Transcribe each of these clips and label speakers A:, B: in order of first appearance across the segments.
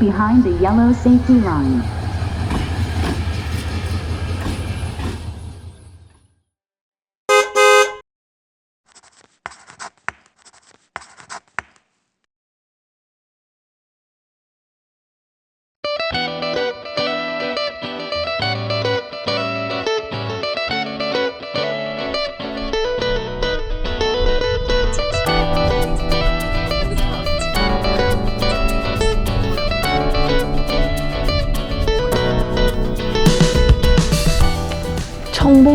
A: behind the yellow safety line.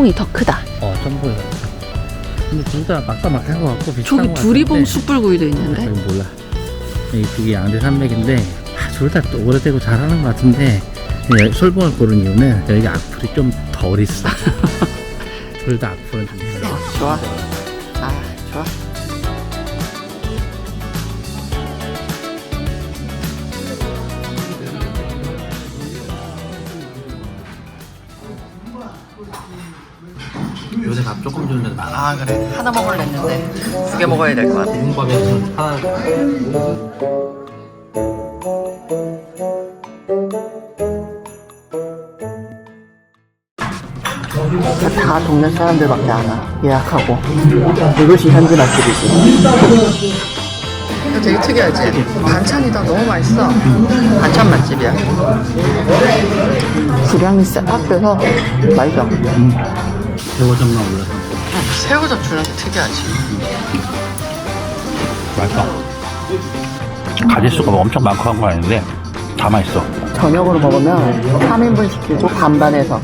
B: 청봉이 더 크다.
C: 어, 점보이다. 근데 둘 다 막상 막한 것 같고 비슷한
B: 저기
C: 것
B: 두리봉
C: 같은데.
B: 숯불구이도 있는데.
C: 여기 몰라. 이 두개 양대 산맥인데 아, 둘다 오래되고 잘하는 것 같은데 솔봉을 고른 이유는 여기 악플이 좀 덜 있어. 둘 다 악플은 좀 있어.
B: 좋아. 아, 좋아.
C: 조금 주는데 많아.
B: 아, 그래. 하나 먹을랬는데 두 개 먹어야 될 것 같아.
C: 공밥에서 하나.
B: 다 동네 사람들밖에 안 와. 예약하고. 이것이 현지 맛집이지. 이거 되게 특이하지? 반찬이 다 너무 맛있어. 반찬 맛집이야. 주량이 싹 빼서 맛있어.
C: 새우젓만 올라서
B: 새우젓 주는 게 특이하지.
D: 맛있어. 가짓수가 뭐 엄청 많고 한거 아닌데 다 맛있어.
B: 저녁으로 먹으면 3인분 시키고 반반해서.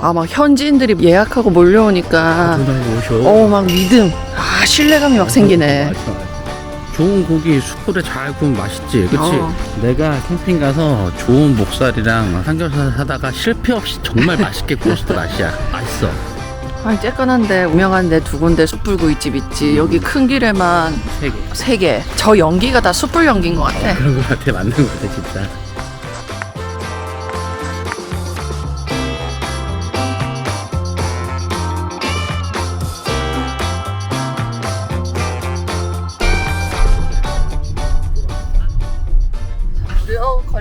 B: 아, 막 현지인들이 예약하고 몰려오니까,
C: 두장 오셔.
B: 어, 막 믿음. 아, 신뢰감이 막 생기네.
C: 맛있어, 맛있어. 좋은 고기 숯불에 잘 구우면 맛있지 그치?
B: 어.
C: 내가 캠핑 가서 좋은 목살이랑 삼겹살 사다가 실패 없이 정말 맛있게 구웠을 맛이야 맛있어
B: 아니, 쬐끈한데, 유명한 데두 군데 숯불구이집 있지. 여기 큰 길에만
C: 세개
B: 세 개. 저 연기가 다 숯불 연기인 것 같아.
C: 그런 거 같아 맞는 거 같아 진짜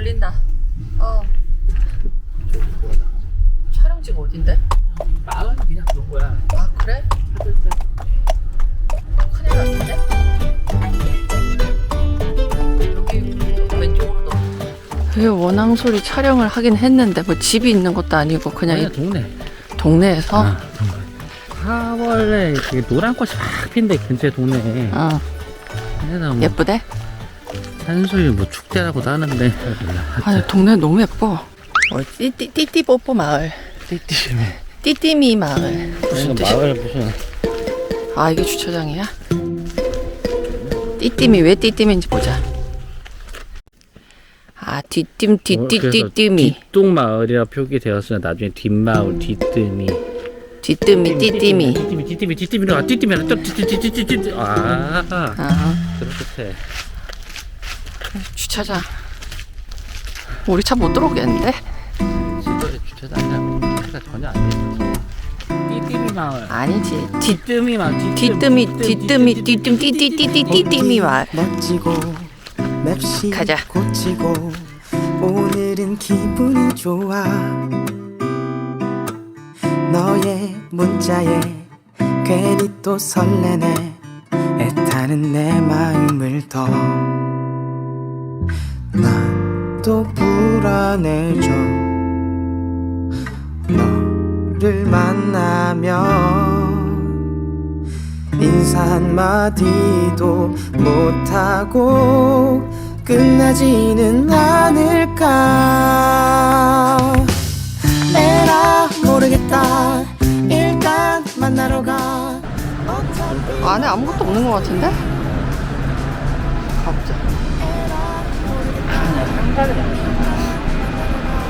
B: 걸린다. 어. 촬영지가 어딘데?
C: 마을 그냥 그런 거야
B: 아, 그래? 큰일 났는데? 여기 왼쪽으로 너. 왜 원앙 소리 촬영을 하긴 했는데 뭐 집이 있는 것도 아니고 그냥
C: 그냥
B: 이
C: 동네
B: 동네에서
C: 아, 동네 4월에 되게 노란 꽃이 막 핀데 근처에 동네에
B: 어,
C: 그래서 뭐
B: 예쁘대?
C: 산수유 뭐 축제라고도 하는데
B: 아니 동네 너무 예뻐 어, 띠띠 띠띠뽀뽀 마을
C: 띠띠심해
B: 띠띠미 마을 무슨 뜻이야?
C: 마을 무슨
B: 아 이게 주차장이야? 띠띠미 왜 띠띠미인지 보자 아 뒷뜸
C: 어,
B: 띠띠 띠띠미
C: 뒷동 마을이라 표기되었으나 나중에 뒷마을 뒷뜸이
B: 뒷뜸이 띠띠미
C: 띠띠미 띠띠미 띠띠미로 아 띠띠미라 또 띠띠띠띠띠띠 아
B: 아
C: 그렇게
B: 주차장. 우리 차 못 들어오겠는데?
C: 시골에 주차장이랑 차가 전혀 안 돼. 띠띠미 마을.
B: 아니지. 뒷
C: 뒷뜸이 마을
B: 뒷뜸이 뒷뜸이 뒷뜸 띠띠띠띠 띠띠미 마을.
E: 멋지고 맵시
B: 가자.
E: 고치고 오늘은 기분이 좋아. 너의 문자에 괜히 또 설레네. 애타는 내 마음을 더 난또 불안해져. 너를 만나면 인사 한마디도 못하고 끝나지는 않을까. 에라 모르겠다. 일단 만나러 가.
B: 안에 아무것도 없는 것 같은데?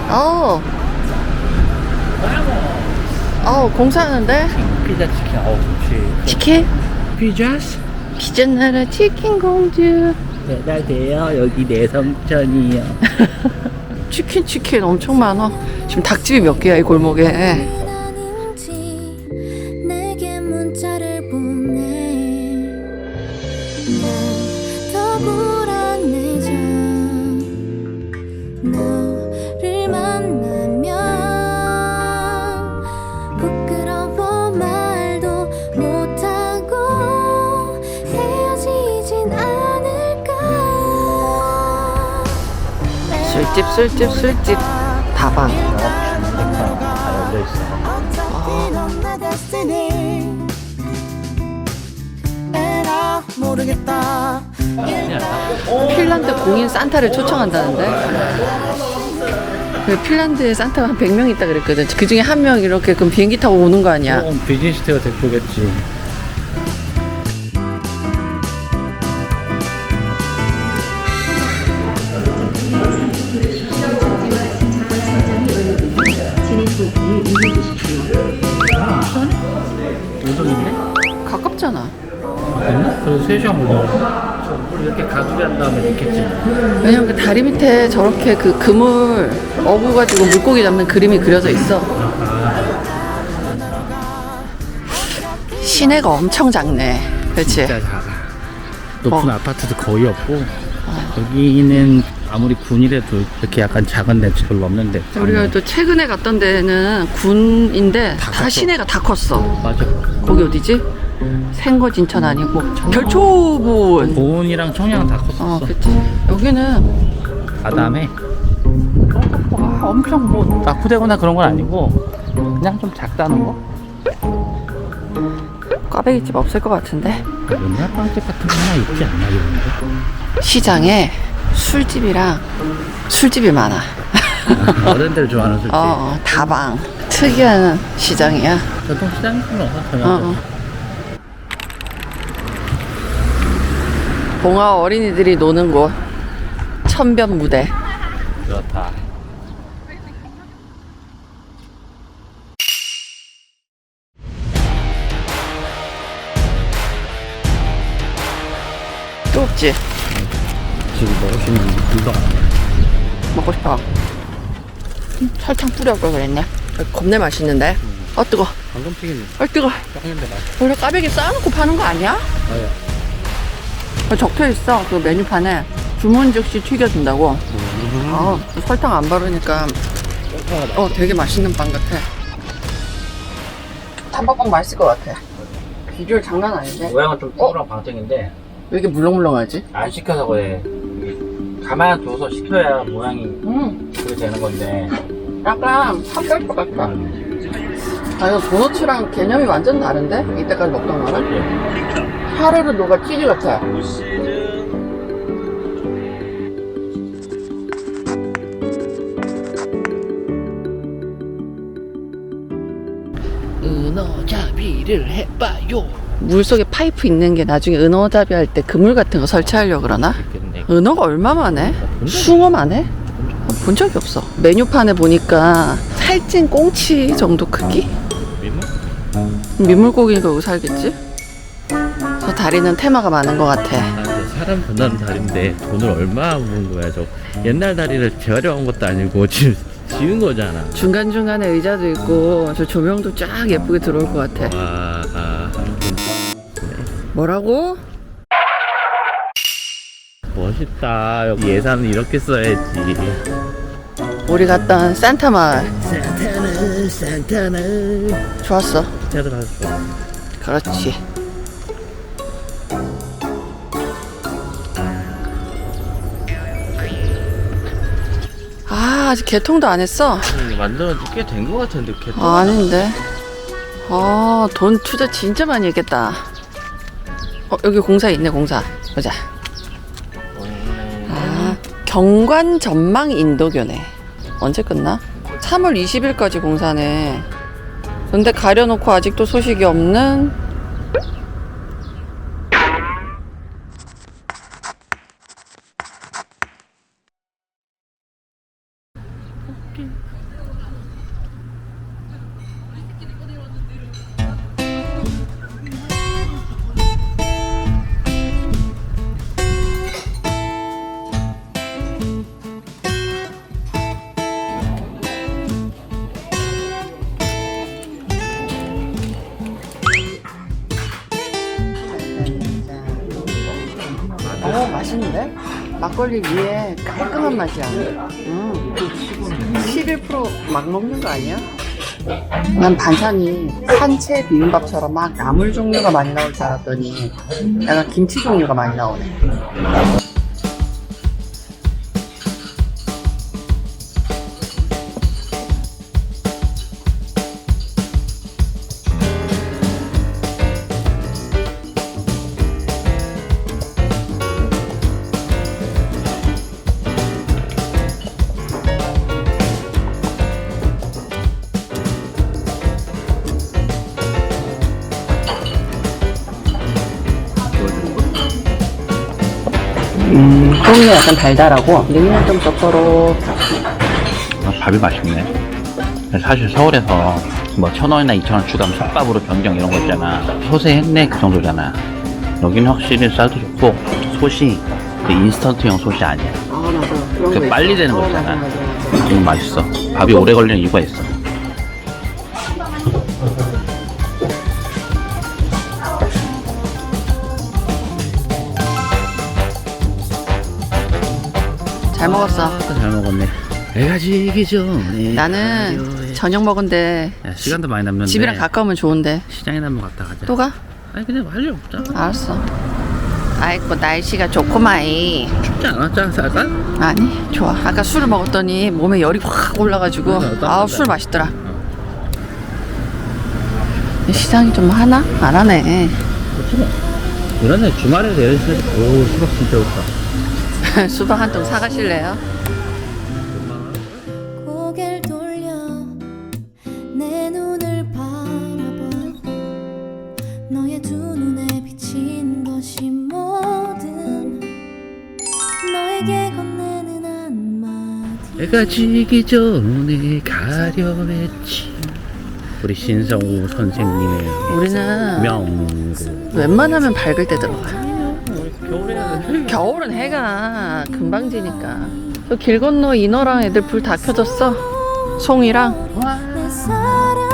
B: 어우 어우 공사하는데?
C: 피자 치킨 어우 좋지
B: 치킨?
C: 피자스?
B: 피자 나라 치킨 공주.
C: 배달돼요. 여기 내성천이요.
B: 치킨 치킨 엄청 많아. 지금 닭집이 몇 개야 이 골목에 술집 술집 술집. 다방.
E: 모르겠다
B: 핀란드 공인 산타를 초청한다는데? 그 핀란드에 산타가 한 100명 있다 그랬거든. 그 중에 한 명 이렇게 그럼 비행기 타고 오는 거 아니야?
C: 그럼 비즈니스트가 대표겠지. 그래서 3시간 걸려. 이렇게 가두리 한 다음에 넣겠지.
B: 왜냐면 그 다리 밑에 저렇게 그 그물 어구 가지고 물고기 잡는 그림이 그려져 있어 시내가 엄청 작네 그렇지
C: 진짜 작아. 높은
B: 어.
C: 아파트도 거의 없고 여기는 아무리 군이라도 이렇게 약간 작은 데는 별로 없는데
B: 우리가 또 최근에 갔던 데는 군인데
C: 다
B: 다
C: 컸어.
B: 시내가 다 컸어
C: 맞아
B: 거기 어디지? 생거진천 아니고 결초분
C: 보은이랑 청양 다 컸었어.
B: 어 그치. 여기는
C: 바다에. 와, 엄청 뭐 낙후되거나 그런 건 아니고 그냥 좀 작다는 거?
B: 꽈배기집 없을 것 같은데.
C: 옛날 빵집 같은 거 하나 있지 않나 이런데?
B: 시장에 술집이랑 술집이 많아.
C: 어른들 좋아하는 술집.
B: 어, 어 다방. 특이한 시장이야.
C: 전통시장이구나
B: 어, 어. 봉화 어린이들이 노는 곳. 천변 무대.
C: 그렇다.
B: 또 없지?
C: 지금 먹을 수 있는 물도 안.
B: 먹고 싶어. 설탕 뿌려올 걸 그랬네. 겁내 맛있는데? 어 뜨거.
C: 방금 튀긴
B: 어 뜨거.
C: 짱인데
B: 원래 까베기 쌓아놓고 파는 거 아니야?
C: 아야.
B: 그 적혀 있어. 그 메뉴판에 주문 즉시 튀겨준다고. 아 설탕 안 바르니까 어 되게 맛있는 빵 같아. 단팥빵 맛있을 것 같아. 비주얼 장난 아닌데?
C: 모양은 좀 둥그랑 방정인데.
B: 왜 이렇게 물렁물렁하지?
C: 안 시켜서 그래. 가만히 둬서 시켜야 모양이
B: 음.
C: 그렇게 되는 건데.
B: 약간 것 같다 아 이거 도너츠랑 개념이 완전 다른데? 이때까지 먹던 거랑 하루를 녹아 치즈 같아
C: 은어잡이를 해봐요
B: 물속에 파이프 있는 게 나중에 은어잡이 할 때 그물 같은 거 설치하려고 그러나? 은어가 얼마만 해? 숭어만 해? 본 적이 없어. 메뉴판에 보니까 살찐 꽁치 정도 크기?
C: 민물?
B: 민물고기니까 여기 살겠지? 저 다리는 테마가 많은 것 같아.
C: 아, 사람 본다는 다리인데 돈을 얼마 문 거야 저 옛날 다리를 재활용한 것도 아니고 지금 지은 거잖아
B: 중간중간에 의자도 있고 저 조명도 쫙 예쁘게 들어올 것 같아.
C: 와 아,
B: 뭐라고?
C: 멋있다 여기 예산은 이렇게 써야지
B: 우리 갔던 산타 마을.
C: 산타는 산타는
B: 좋았어.
C: 태들 하셨어
B: 그렇지. 아, 아직 개통도 안 했어?
C: 만들어 꽤된 거 같은데 이렇게
B: 아, 아닌데. 아, 돈 투자 진짜 많이 했겠다. 어, 여기 공사 있네, 공사. 보자. 아, 경관 전망 인도교네. 언제 끝나? 3월 20일까지 공사네. 근데 가려놓고 아직도 소식이 없는 막걸리 위에 깔끔한 맛이야. 음. 11%막 먹는 거 아니야? 난 반찬이 산채 비빔밥처럼 막 나물 종류가 많이 나올 줄 알았더니 약간 김치 종류가 많이 나오네. 음, 소미는 약간 달달하고 여기는 좀 짭조로
D: 아, 밥이 맛있네. 사실 서울에서 뭐 천 원이나 이천 원 주가면 솥밥으로 변경 이런 거 있잖아. 소세 했네 그 정도잖아. 여기는 확실히 쌀도 좋고 솥이 그 인스턴트형 솥이 아니야.
B: 아 맞아 그런 그거
D: 빨리. 되는 거
B: 어. 맞아, 맞아, 맞아.
D: 이거 맛있어. 밥이 오래 걸리는 이유가 있어.
B: 잘 먹었어
C: 잘 먹었네. 배가 지기 전에.
B: 나는
C: 가려해.
B: 저녁 먹은데
C: 야, 시간도 많이 남는데.
B: 집이랑 가까우면 좋은데
C: 시장이나 한번 갔다 가자.
B: 또 가?
C: 아니 그냥 할일 없잖아.
B: 알았어 아이고 날씨가 좋구마이
C: 춥지 않았잖아 쌀쌀?
B: 아니 좋아 아까 술을 먹었더니 몸에 열이 확 올라가지고
C: 나
B: 아우. 술 맛있더라 시장이 좀 하나? 안 하네
C: 뭐. 이런데 주말에 내일 수 오, 수박 진짜 좋다.
B: 수박 한 통 사가실래요?
F: 고개를 돌려 내 눈을 바라봐 너의 두 눈에 비친 것이 뭐든 너에게 건네는 한마디
C: 배가 지기 전에 가려 했지. 우리 신성우 선생님의
B: 우리는
C: 명구.
B: 웬만하면 밝을 때 들어가요 겨울은 해가 금방 지니까. 저 길 건너 인어랑 애들 불 다 켜졌어. 송이랑.
F: 내 사랑